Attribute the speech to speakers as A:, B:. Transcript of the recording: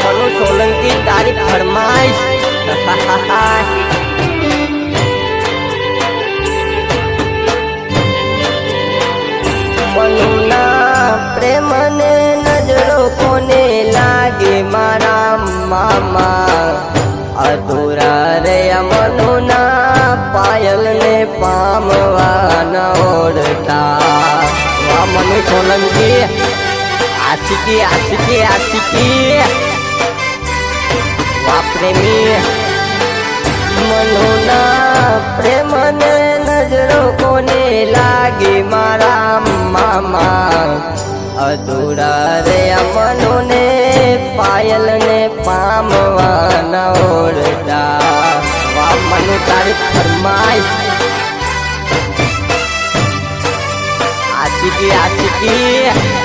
A: મનુ સોલંકી, તારી ફરમાઈશ મનુના પ્રેમને નજરો કોને લાગે મારા મામા? અધૂરા રે મનુના પાયલને પામવા ન ઓળતા મનુ સોલંકી. આશિકી આશિકી આશિકી પ્રેમી મનુના પ્રેમને નજરો કોને લાગી મારા મામા? અધૂરા રે મનુને પાયલ ને પામવા ન ઓળતા વાહ, મનુ તારી ફરમાઈશ આશિકી આશિકી.